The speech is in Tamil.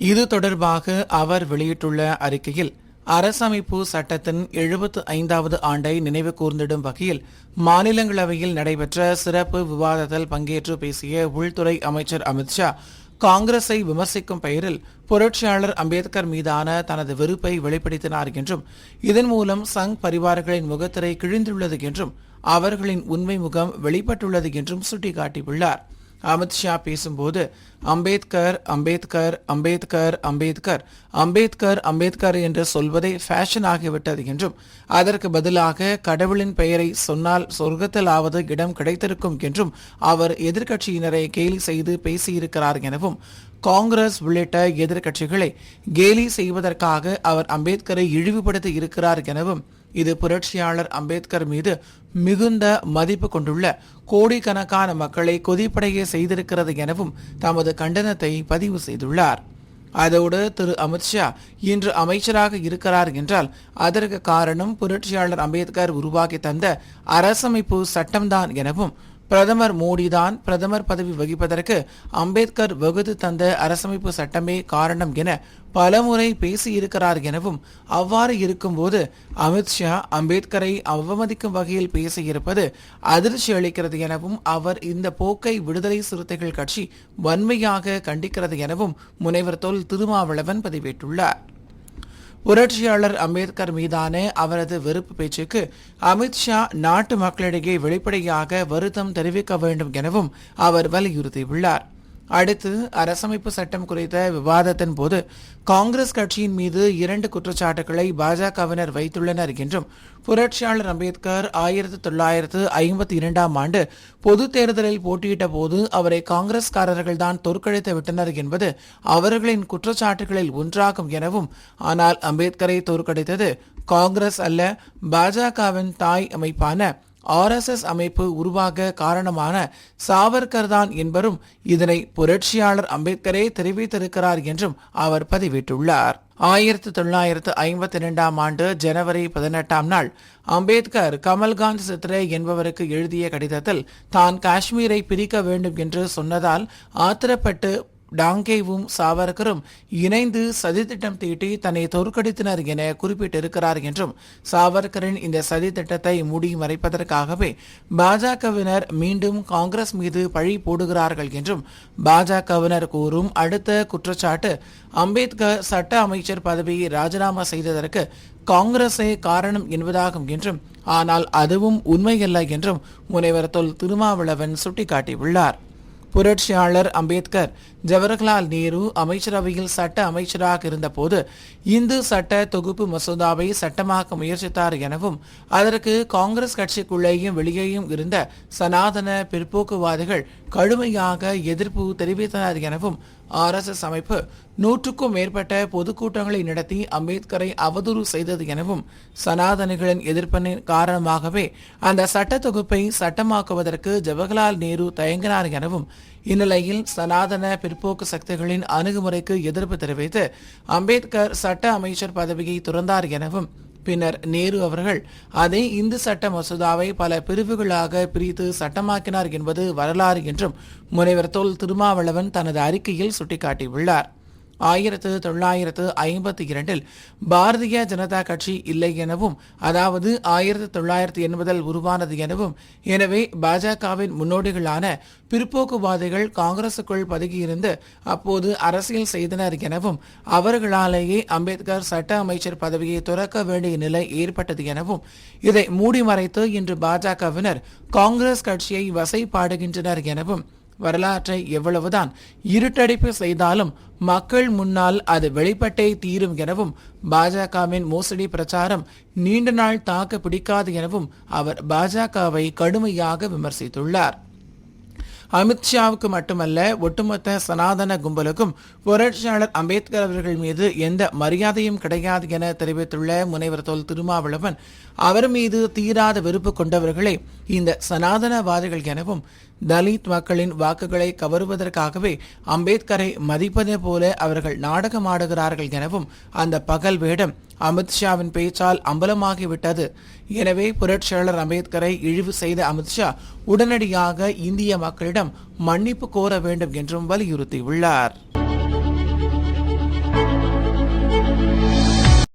இது தொடர்பாக அவர் வெளியிட்டுள்ள அறிக்கையில் அரசமைப்பு சட்டத்தின் எழுபத்து ஐந்தாவது ஆண்டை நினைவு கூர்ந்திடும் வகையில் மாநிலங்களவையில் நடைபெற்ற சிறப்பு விவாதத்தில் பங்கேற்று பேசிய உள்துறை அமைச்சர் அமித்ஷா காங்கிரஸை விமர்சிக்கும் பெயரில் புரட்சியாளர் அம்பேத்கர் மீதான தனது வெறுப்பை வெளிப்படுத்தினார் என்றும் இதன் மூலம் சங் பரிவாரங்களின் முகத்திரை கிழிந்துள்ளது என்றும் அவர்களின் உண்மை முகம் வெளிப்பட்டுள்ளது என்றும் சுட்டிக்காட்டியுள்ளார். அமித்ஷா பேசும்போது அம்பேத்கர் அம்பேத்கர் அம்பேத்கர் அம்பேத்கர் அம்பேத்கர் அம்பேத்கர் என்று சொல்வதே ஃபேஷன் ஆகிவிட்டது என்றும் அதற்கு பதிலாக கடவுளின் பெயரை சொன்னால் சொர்க்கத்திலாவது இடம் கிடைத்திருக்கும் என்றும் அவர் எதிர்க்கட்சியினரை கேலி செய்து பேசியிருக்கிறார் எனவும் காங்கிரஸ் உள்ளிட்ட எதிர்க்கட்சிகளை கேலி செய்வதற்காக அவர் அம்பேத்கரை இழிவுபடுத்தி இருக்கிறார் எனவும் இது புரட்சியாளர் அம்பேத்கர் மீது மிகுந்த மதிப்பு கொண்டுள்ள கோடிக்கணக்கான மக்களை கொதிப்படைய செய்திருக்கிறது எனவும் தமது கண்டனத்தை பதிவு செய்துள்ளார். அதோடு திரு அமித்ஷா இன்று அமைச்சராக இருக்கிறார் என்றால் அதற்கு காரணம் புரட்சியாளர் அம்பேத்கர் உருவாக்கி தந்த அரசமைப்பு சட்டம்தான் எனவும் பிரதமர் மோடிதான் பிரதமர் பதவி வகிப்பதற்கு அம்பேத்கர் வகுத்து தந்த அரசமைப்பு சட்டமே காரணம் என பலமுறை பேசியிருக்கிறார் எனவும் அவ்வாறு இருக்கும்போது அமித்ஷா அம்பேத்கரை அவமதிக்கும் வகையில் பேசியிருப்பது அதிர்ச்சி அளிக்கிறது எனவும் அவர் இந்த போக்கை விடுதலை சிறுத்தைகள் கட்சி வன்மையாக கண்டிக்கிறது எனவும் முனைவர் தொல் திருமாவளவன் பதிவிட்டுள்ளார் புரட்சியாளர் அம்பேத்கர் மீதான அவரது வெறுப்பு பேச்சுக்கு அமித்ஷா நாட்டு மக்களிடையே வெளிப்படையாக வருத்தம் தெரிவிக்க வேண்டும் எனவும் அவர் வலியுறுத்தியுள்ளார். அடுத்து அரசமைப்பு சட்டம் குறித்த விவாதத்தின் போது காங்கிரஸ் கட்சியின் மீது இரண்டு குற்றச்சாட்டுகளை பாஜகவினர் வைத்துள்ளனர் என்றும் புரட்சியாளர் அம்பேத்கர் ஆயிரத்தி தொள்ளாயிரத்து ஐம்பத்தி இரண்டாம் ஆண்டு பொது தேர்தலில் போட்டியிட்ட போது அவரை காங்கிரஸ்காரர்கள் தான் தோற்கடித்து விட்டனர் என்பது அவர்களின் குற்றச்சாட்டுகளில் ஒன்றாகும் எனவும் ஆனால் அம்பேத்கரை தோற்கடித்தது காங்கிரஸ் அல்ல பாஜகவின் தாய் அமைப்பான ஆர்எஸ்எஸ் அமைப்பு உருவாக காரணமான சாவர்கர் தான் என்பரும் இதனை புரட்சியாளர் அம்பேத்கரே தெரிவித்திருக்கிறார் என்றும் அவர் பதிவிட்டுள்ளார். ஆயிரத்தி தொள்ளாயிரத்து ஐம்பத்தி இரண்டாம் ஆண்டு ஜனவரி பதினெட்டாம் நாள் அம்பேத்கர் கமல்காந்த் சித்ரே என்பவருக்கு எழுதிய கடிதத்தில் தான் காஷ்மீரை பிரிக்க வேண்டும் என்று சொன்னதால் ஆத்திரப்பட்டு டாங்கேவும் சாவர்கரும் இணைந்து சதித்திட்டம் தீட்டி தன்னை தோற்கடித்தனர் என குறிப்பிட்டிருக்கிறார் என்றும் சாவர்கரின் இந்த சதித்திட்டத்தை மூடி மறைப்பதற்காகவே பாஜகவினர் மீண்டும் காங்கிரஸ் மீது பழி போடுகிறார்கள் என்றும் பாஜகவினர் கூறும் அடுத்த குற்றச்சாட்டு அம்பேத்கர் சட்ட அமைச்சர் பதவியை ராஜினாமா செய்ததற்கு காங்கிரஸே காரணம் என்பதாகும் என்றும் ஆனால் அதுவும் உண்மையல்ல என்றும் முனைவர் தொல் திருமாவளவன் சுட்டிக்காட்டியுள்ளார். புரட்சியாளர் அம்பேத்கர் ஜவஹர்லால் நேரு அமைச்சரவையில் சட்ட அமைச்சராக இருந்தபோது இந்து சட்ட தொகுப்பு மசோதாவை சட்டமாக்க முயற்சித்தார் எனவும் அதற்கு காங்கிரஸ் கட்சிக்குள்ளேயும் வெளியேயும் இருந்த சனாதன பிற்போக்குவாதிகள் கடுமையாக எதிர்ப்பு தெரிவித்தனர் எனவும் ஆர்எஸ்எஸ் அமைப்பு நூற்றுக்கும் மேற்பட்ட பொதுக்கூட்டங்களை நடத்தி அம்பேத்கரை அவதூறு செய்தது எனவும் சனாதனிகளின் எதிர்ப்பின் காரணமாகவே அந்த சட்ட தொகுப்பை சட்டமாக்குவதற்கு ஜவஹர்லால் நேரு தயங்கினார் எனவும் இந்நிலையில் சனாதன பிற்போக்கு சக்திகளின் அணுகுமுறைக்கு எதிர்ப்பு தெரிவித்து அம்பேத்கர் சட்ட அமைச்சர் பதவியை துறந்தார் எனவும் பின்னர் நேரு அவர்கள் அதே இந்து சட்ட மசோதாவை பல பிரிவுகளாக பிரித்து சட்டமாக்கினார் என்பது வரலாறு என்றும் முனைவர் தொல் திருமாவளவன் தனது அறிக்கையில் சுட்டிக்காட்டியுள்ளார். ஆயிரத்து தொள்ளாயிரத்து ஐம்பத்தி இரண்டில் பாரதிய ஜனதா கட்சி இல்லை எனவும் அதாவது ஆயிரத்து தொள்ளாயிரத்து எண்பதில் உருவானது எனவும் எனவே பாஜகவின் முன்னோடிகளான பிற்போக்குவாதிகள் காங்கிரசுக்குள் பதுகியிருந்து அப்போது அரசியல் செய்தனர் எனவும் அவர்களாலேயே அம்பேத்கர் சட்ட அமைச்சர் பதவியை துறக்க வேண்டிய நிலை ஏற்பட்டது எனவும் இதை மூடி மறைத்து இன்று பாஜகவினர் காங்கிரஸ் கட்சியை வசைப்பாடுகின்றனர் எனவும் வரலாற்றை எவ்வளவுதான் இருட்டடைப்பு செய்தாலும் மக்கள் முன்னால் அது வெளிப்பட்டே தீரும் எனவும் பாஜகவின் மோசடி பிரச்சாரம் நீண்ட நாள் தாக்க பிடிக்காது எனவும் அவர் பாஜகவை கடுமையாக விமர்சித்துள்ளார். அமித்ஷாவுக்கு மட்டுமல்ல ஒட்டுமொத்த சனாதன கும்பலுக்கும் புரட்சியாளர் அம்பேத்கர் அவர்கள் மீது எந்த மரியாதையும் கிடையாது என தெரிவித்துள்ள முனைவர் தொல் திருமாவளவன் அவர் மீது தீராத வெறுப்பு கொண்டவர்களே இந்த சனாதனவாதிகள் எனவும் தலித் மக்களின் வாக்குகளை கவருவதற்காகவே அம்பேத்கரை மதிப்பதை போல அவர்கள் நாடகமாடுகிறார்கள் எனவும் அந்த பகல் வேடம் அமித்ஷாவின் பேச்சால் அம்பலமாகிவிட்டது. எனவே புரட்சியாளர் அம்பேத்கரை இழிவு செய்த அமித்ஷா உடனடியாக இந்திய மக்களிடம் மன்னிப்பு கோர வேண்டும் என்றும் வலியுறுத்தியுள்ளார்.